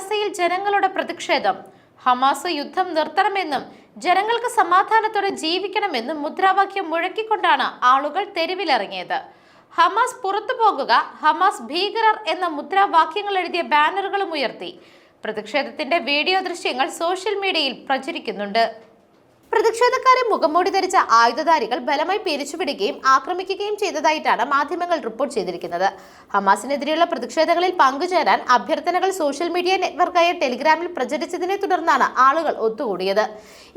ഗസയിൽ ജനങ്ങളുടെ പ്രതിഷേധം. ഹമാസ് യുദ്ധം നിർത്തണമെന്നും ജനങ്ങൾക്ക് സമാധാനത്തോടെ ജീവിക്കണമെന്നും മുദ്രാവാക്യം മുഴക്കിക്കൊണ്ടാണ് ആളുകൾ തെരുവിലിറങ്ങിയത്. ഹമാസ് പുറത്തു പോകുക ഹമാസ് ഭീകരർ എന്ന മുദ്രാവാക്യങ്ങൾ എഴുതിയ ബാനറുകളും ഉയർത്തി. പ്രതിഷേധത്തിന്റെ വീഡിയോ ദൃശ്യങ്ങൾ സോഷ്യൽ മീഡിയയിൽ പ്രചരിക്കുന്നുണ്ട്. പ്രതിഷേധക്കാരെ മുഖംമൂടി ധരിച്ച ആയുധധാരികൾ ബലമായി പിരിച്ചുവിടുകയും ആക്രമിക്കുകയും ചെയ്തതായിട്ടാണ് മാധ്യമങ്ങൾ റിപ്പോർട്ട് ചെയ്തിരിക്കുന്നത്. ഹമാസിനെതിരെയുള്ള പ്രതിഷേധങ്ങളിൽ പങ്കുചേരാൻ അഭ്യർത്ഥനകൾ സോഷ്യൽ മീഡിയ നെറ്റ്വർക്കായ ടെലിഗ്രാമിൽ പ്രചരിച്ചതിനെ തുടർന്നാണ് ആളുകൾ ഒത്തുകൂടിയത്.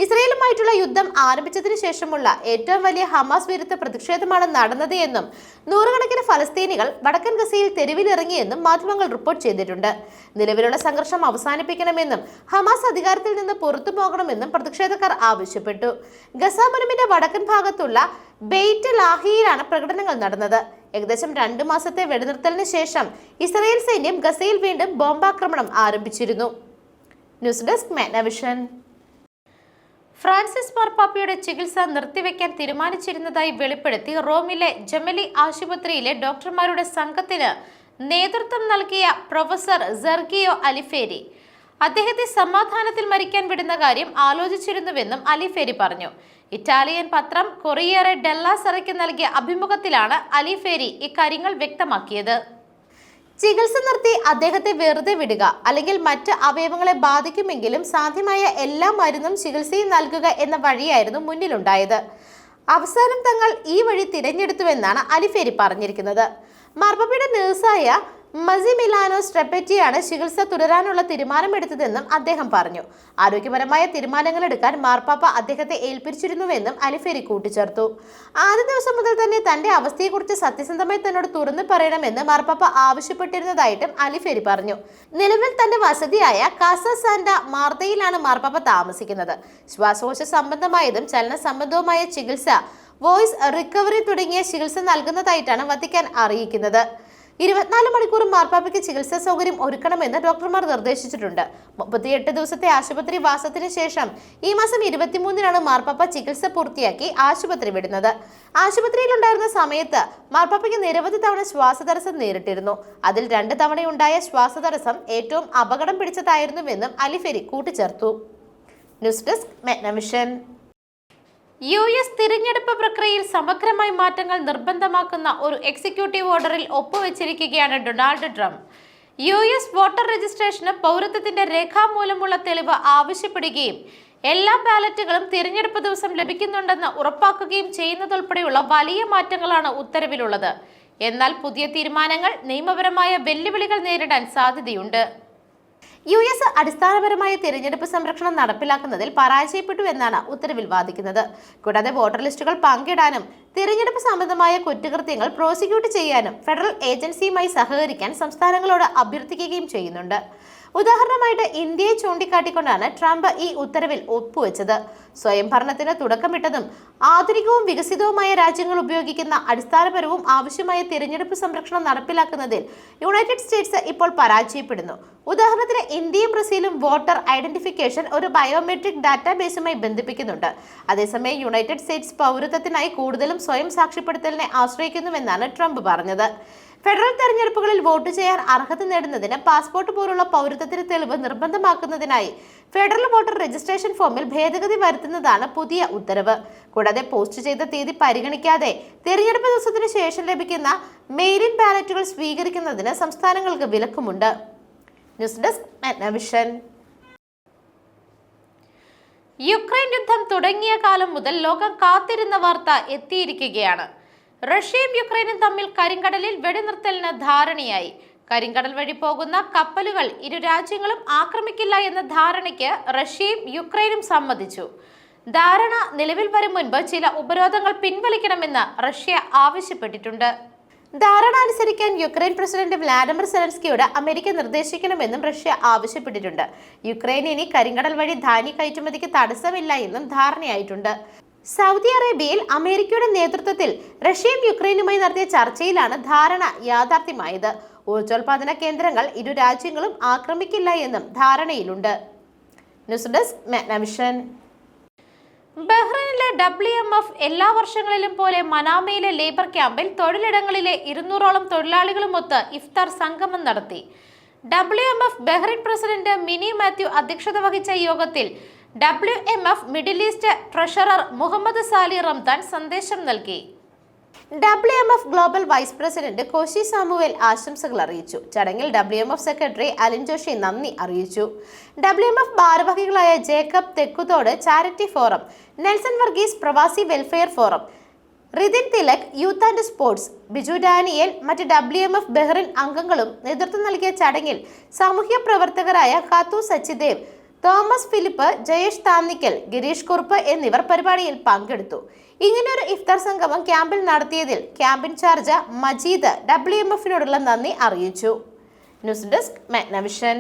ഇസ്രയേലുമായിട്ടുള്ള യുദ്ധം ആരംഭിച്ചതിനു ശേഷമുള്ള ഏറ്റവും വലിയ ഹമാസ് വിരുദ്ധ പ്രതിഷേധമാണ് നടന്നത് എന്നും നൂറുകണക്കിന് ഫലസ്തീനികൾ വടക്കൻ ഗസയിൽ തെരുവിലിറങ്ങിയെന്നും മാധ്യമങ്ങൾ റിപ്പോർട്ട് ചെയ്തിട്ടുണ്ട്. നിലവിലുള്ള സംഘർഷം അവസാനിപ്പിക്കണമെന്നും ഹമാസ് അധികാരത്തിൽ നിന്ന് പുറത്തു പോകണമെന്നും പ്രതിഷേധക്കാർ ആവശ്യപ്പെട്ടു. ഗസ മുനമ്പിന്റെ വടക്കൻ ഭാഗത്തുള്ള ബെയ്റ്റ് ലാഹിയിലാണ് പ്രകടനങ്ങൾ നടന്നത്. ഏകദേശം രണ്ടു മാസത്തെ വെടിനിർത്തലിന് ശേഷം ഇസ്രായേൽ സൈന്യം ഗസയിൽ വീണ്ടും ബോംബാക്രമണം ആരംഭിച്ചിരുന്നു. ന്യൂസ് ഡെസ്ക് മാനവിഷൻ ഫ്രാൻസിസ് മാർപ്പാപ്പയുടെ ചികിത്സ നിർത്തിവെക്കാൻ തീരുമാനിച്ചിരുന്നതായി വെളിപ്പെടുത്തി റോമിലെ ജമലി ആശുപത്രിയിലെ ഡോക്ടർമാരുടെ സംഘത്തിന് നേതൃത്വം നൽകിയ പ്രൊഫസർ സെർഗിയോ അലിഫേരി. അദ്ദേഹത്തെ സമാധാനത്തിൽ മരിക്കാൻ വിടുന്ന കാര്യം ആലോചിച്ചിരുന്നുവെന്നും അലി ഫേരി പറഞ്ഞു. ഇറ്റാലിയൻ പത്രം കൊറിയറെ ഡെല്ലാസറയ്ക്ക് നൽകിയ അഭിമുഖത്തിലാണ് അലി ഫേരി ഇക്കാര്യങ്ങൾ വ്യക്തമാക്കിയത്. ചികിത്സ നിർത്തി അദ്ദേഹത്തെ വെറുതെ വിടുക അല്ലെങ്കിൽ മറ്റ് അവയവങ്ങളെ ബാധിക്കുമെങ്കിലും സാധ്യമായ എല്ലാ മരുന്നും ചികിത്സയും നൽകുക എന്ന വഴിയായിരുന്നു മുന്നിലുണ്ടായത്. അവസാനം തങ്ങൾ ഈ വഴി തിരഞ്ഞെടുത്തുവെന്നാണ് അലിഫേരി പറഞ്ഞിരിക്കുന്നത്. മർമ്മപ്പിയുടെ നേഴ്സായ മസിമിലാനോ സ്ട്രെപ്പറ്റിയാണ് ചികിത്സ തുടരാനുള്ള തീരുമാനമെടുത്തതെന്നും അദ്ദേഹം പറഞ്ഞു. ആരോഗ്യപരമായ തീരുമാനങ്ങൾ എടുക്കാൻ മാർപ്പാപ്പ അദ്ദേഹത്തെ ഏൽപ്പിച്ചിരുന്നുവെന്നും അലിഫേരി കൂട്ടിച്ചേർത്തു. ആദ്യ ദിവസം മുതൽ തന്നെ തന്റെ അവസ്ഥയെക്കുറിച്ച് സത്യസന്ധമായി തന്നോട് തുറന്നു പറയണമെന്ന് മാർപ്പാപ്പ ആവശ്യപ്പെട്ടിരുന്നതായിട്ടും അലിഫേരി പറഞ്ഞു. നിലവിൽ തന്റെ വസതിയായ കാസ സാന്റ മാർത്തയിലാണ് മാർപ്പാപ്പ താമസിക്കുന്നത്. ശ്വാസകോശ സംബന്ധമായതും ചലന സംബന്ധവുമായ ചികിത്സ വോയിസ് റിക്കവറി തുടങ്ങിയ ചികിത്സ നൽകുന്നതായിട്ടാണ് വത്തിക്കാൻ അറിയിക്കുന്നത്. ഇരുപത്തിനാല് മണിക്കൂറും മാർപ്പാപ്പയ്ക്ക് ചികിത്സാ സൗകര്യം ഒരുക്കണമെന്ന് ഡോക്ടർമാർ നിർദ്ദേശിച്ചിട്ടുണ്ട്. മുപ്പത്തിയെട്ട് ദിവസത്തെ ആശുപത്രി വാസത്തിന് ശേഷം ഈ മാസം ഇരുപത്തിമൂന്നിനാണ് മാർപ്പാപ്പ ചികിത്സ പൂർത്തിയാക്കി ആശുപത്രി വിടുന്നത്. ആശുപത്രിയിലുണ്ടായിരുന്ന സമയത്ത് മാർപ്പാപ്പയ്ക്ക് നിരവധി തവണ ശ്വാസതടസ്സം നേരിട്ടിരുന്നു. അതിൽ രണ്ട് തവണയുണ്ടായ ശ്വാസതടസ്സം ഏറ്റവും അപകടം പിടിച്ചതായിരുന്നുവെന്നും അലിഫെരി കൂട്ടിച്ചേർത്തു. News desk Magnavision. U S തിരഞ്ഞെടുപ്പ് പ്രക്രിയയിൽ സമഗ്രമായി മാറ്റങ്ങൾ നിർബന്ധമാക്കുന്ന ഒരു എക്സിക്യൂട്ടീവ് ഓർഡറിൽ ഒപ്പുവെച്ചിരിക്കുകയാണ് Donald Trump. U S voter registration പൗരത്വത്തിന്റെ രേഖാമൂലമുള്ള തെളിവ് ആവശ്യപ്പെടുകയും എല്ലാ ബാലറ്റുകളും തിരഞ്ഞെടുപ്പ് ദിവസം ലഭിക്കുന്നുണ്ടെന്ന് ഉറപ്പാക്കുകയും ചെയ്യുന്നതുൾപ്പെടെയുള്ള വലിയ മാറ്റങ്ങളാണ് ഉത്തരവിലുള്ളത്. എന്നാൽ പുതിയ തീരുമാനങ്ങൾ നിയമപരമായ വെല്ലുവിളികൾ നേരിടാൻ സാധ്യതയുണ്ട്. യു എസ് അടിസ്ഥാനപരമായ തിരഞ്ഞെടുപ്പ് സംരക്ഷണം നടപ്പിലാക്കുന്നതിൽ പരാജയപ്പെട്ടു എന്നാണ് ഉത്തരവിൽ വാദിക്കുന്നത്. കൂടാതെ വോട്ടർ ലിസ്റ്റുകൾ പങ്കിടാനും തിരഞ്ഞെടുപ്പ് സംബന്ധമായ കുറ്റകൃത്യങ്ങൾ പ്രോസിക്യൂട്ട് ചെയ്യാനും ഫെഡറൽ ഏജൻസിയുമായി സഹകരിക്കാൻ സംസ്ഥാനങ്ങളോട് അഭ്യർത്ഥിക്കുകയും ചെയ്യുന്നുണ്ട്. ഉദാഹരണമായിട്ട് ഇന്ത്യയെ ചൂണ്ടിക്കാട്ടിക്കൊണ്ടാണ് ട്രംപ് ഈ ഉത്തരവിൽ ഒപ്പുവെച്ചത്. സ്വയം ഭരണത്തിന് തുടക്കമിട്ടതും ആധുനികവും വികസിതവുമായ രാജ്യങ്ങൾ ഉപയോഗിക്കുന്ന അടിസ്ഥാനപരവും ആവശ്യമായ തിരഞ്ഞെടുപ്പ് സംരക്ഷണം നടപ്പിലാക്കുന്നതിൽ യുണൈറ്റഡ് സ്റ്റേറ്റ്സ് ഇപ്പോൾ പരാജയപ്പെടുന്നു. ഉദാഹരണത്തിന് ഇന്ത്യയും ബ്രസീലും വോട്ടർ ഐഡന്റിഫിക്കേഷൻ ഒരു ബയോമെട്രിക് ഡാറ്റാബേസുമായി ബന്ധിപ്പിക്കുന്നുണ്ട്. അതേസമയം യുണൈറ്റഡ് സ്റ്റേറ്റ്സ് പൗരത്വത്തിനായി കൂടുതലും സ്വയം സാക്ഷ്യപ്പെടുത്തലിനെ ആശ്രയിക്കുന്നുവെന്നാണ് ട്രംപ് പറഞ്ഞത്. ഫെഡറൽ തെരഞ്ഞെടുപ്പുകളിൽ വോട്ട് ചെയ്യാൻ അർഹത നേടുന്നതിന് പാസ്പോർട്ട് പോലുള്ള പൗരത്വത്തിന് തെളിവ് നിർബന്ധമാക്കുന്നതിനായി ഫെഡറൽ വോട്ടർ രജിസ്ട്രേഷൻ ഫോമിൽ ഭേദഗതി വരുത്തുന്നതാണ് പുതിയ ഉത്തരവ്. കൂടാതെ പോസ്റ്റ് ചെയ്ത തീയതി പരിഗണിക്കാതെ തെരഞ്ഞെടുപ്പ് ദിവസത്തിന് ശേഷം ലഭിക്കുന്ന മെയിൻ ബാലറ്റുകൾ സ്വീകരിക്കുന്നതിന് സംസ്ഥാനങ്ങൾക്ക് വിലക്കുമുണ്ട്. News desk Magnavision. യുക്രൈൻ യുദ്ധം തുടങ്ങിയ കാലം മുതൽ ലോകം കാത്തിരുന്ന വാർത്ത എത്തിയിരിക്കുകയാണ്. റഷ്യയും യുക്രൈനും തമ്മിൽ കരിങ്കടലിൽ വെടിനിർത്തലിന് ധാരണയായി. കരിങ്കടൽ വഴി പോകുന്ന കപ്പലുകൾ ഇരു രാജ്യങ്ങളും ആക്രമിക്കില്ല എന്ന ധാരണയ്ക്ക് റഷ്യയും യുക്രൈനും സമ്മതിച്ചു. ധാരണ നിലവിൽ വരും മുൻപ് ചില ഉപരോധങ്ങൾ പിൻവലിക്കണമെന്ന് റഷ്യ ആവശ്യപ്പെട്ടിട്ടുണ്ട്. ധാരണ അനുസരിക്കാൻ യുക്രൈൻ പ്രസിഡന്റ് വ്ലാഡിമിർ സെലൻസ്കിയോട് അമേരിക്ക നിർദ്ദേശിക്കണമെന്നും റഷ്യ ആവശ്യപ്പെട്ടിട്ടുണ്ട്. യുക്രൈൻ ഇനി കരിങ്കടൽ വഴി ധാന്യ കയറ്റുമതിക്ക് തടസ്സമില്ല എന്നും ധാരണയായിട്ടുണ്ട്. സൗദി അറേബ്യയിൽ അമേരിക്കയുടെ നേതൃത്വത്തിൽ റഷ്യയും യുക്രൈനുമായി നടത്തിയ ചർച്ചയിലാണ് ധാരണ യാഥാർത്ഥ്യമായത്. ഊർജോൽപാദന കേന്ദ്രങ്ങൾ ഇരു രാജ്യങ്ങളും ആക്രമിക്കില്ല എന്നും ധാരണയിലുണ്ട്. ന്യൂസ് ഡെസ്ക് മെഗ്നവിഷൻ. ബഹ്റൈനിലെ ഡബ്ല്യു എം എഫ് എല്ലാ വർഷങ്ങളിലും പോലെ മനാമയിലെ ലേബർ ക്യാമ്പിൽ തൊഴിലിടങ്ങളിലെ ഇരുന്നൂറോളം തൊഴിലാളികളുമൊത്ത് ഇഫ്താർ സംഗമം നടത്തി. W M F Bahrain president Mini Mathew അധ്യക്ഷത വഹിച്ച യോഗത്തിൽ W M F Middle East treasurer Muhammad Sali Ramdan സന്ദേശം നൽകി. W M F global vice president Koshy Samuel ആശംസകൾ അറിയിച്ചു. ചടങ്ങിൽ W M F secretary Alin Joshi നന്ദി അറിയിച്ചു. ഡബ്ല്യു എം എഫ് ഭാരവാഹികളായ ജേക്കബ് തെക്കുതോട് ചാരിറ്റി ഫോറം നെൽസൺ വർഗീസ് പ്രവാസി welfare forum Rithin Thilak youth and sports Biju Daniel മറ്റ് ഡബ്ല്യു എം എഫ് ബെഹ്റിൻ അംഗങ്ങളും നേതൃത്വം നൽകിയ ചടങ്ങിൽ സാമൂഹ്യ പ്രവർത്തകരായ ഖാത്തു സച്ചിദേവ് തോമസ് ഫിലിപ്പ് ജയേഷ് താന്നിക്കൽ ഗിരീഷ് കുറുപ്പ് എന്നിവർ പരിപാടിയിൽ പങ്കെടുത്തു. ഇങ്ങനെയൊരു ഇഫ്താർ സംഗമം ക്യാമ്പിൽ നടത്തിയതിൽ camp in charge Majeed W M എഫിനോടുള്ള നന്ദി അറിയിച്ചു. News desk Magnavision.